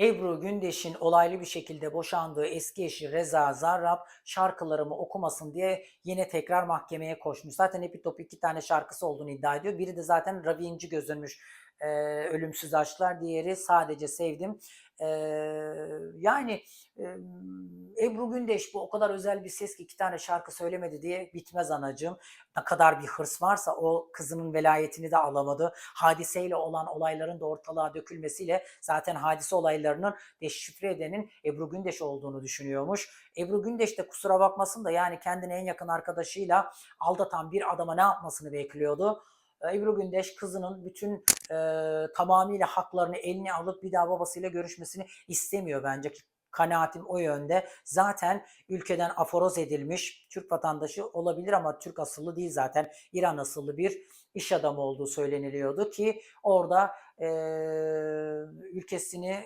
Ebru Gündeş'in olaylı bir şekilde boşandığı eski eşi Reza Zarrab şarkılarımı okumasın diye yine tekrar mahkemeye koşmuş. Zaten Epitop iki tane şarkısı olduğunu iddia ediyor. Biri de zaten Ravi İnci e, Ölümsüz Aşklar. Diğeri Sadece Sevdim. E, yani e, Ebru Gündeş bu o kadar özel bir ses ki iki tane şarkı söylemedi diye bitmez anacığım. Ne kadar bir hırs varsa o kızının velayetini de alamadı. Hadiseyle olan olayların da ortalığa dökülmesiyle zaten hadise olaylarının deşifre edenin Ebru Gündeş olduğunu düşünüyormuş. Ebru Gündeş de kusura bakmasın da yani kendini en yakın arkadaşıyla aldatan bir adama ne yapmasını bekliyordu. Ee, Ebru Gündeş kızının bütün e, tamamıyla haklarını eline alıp bir daha babasıyla görüşmesini istemiyor bence. Kanaatim o yönde. Zaten ülkeden aforoz edilmiş Türk vatandaşı olabilir ama Türk asıllı değil zaten. İran asıllı bir iş adamı olduğu söyleniliyordu ki orada e, ülkesini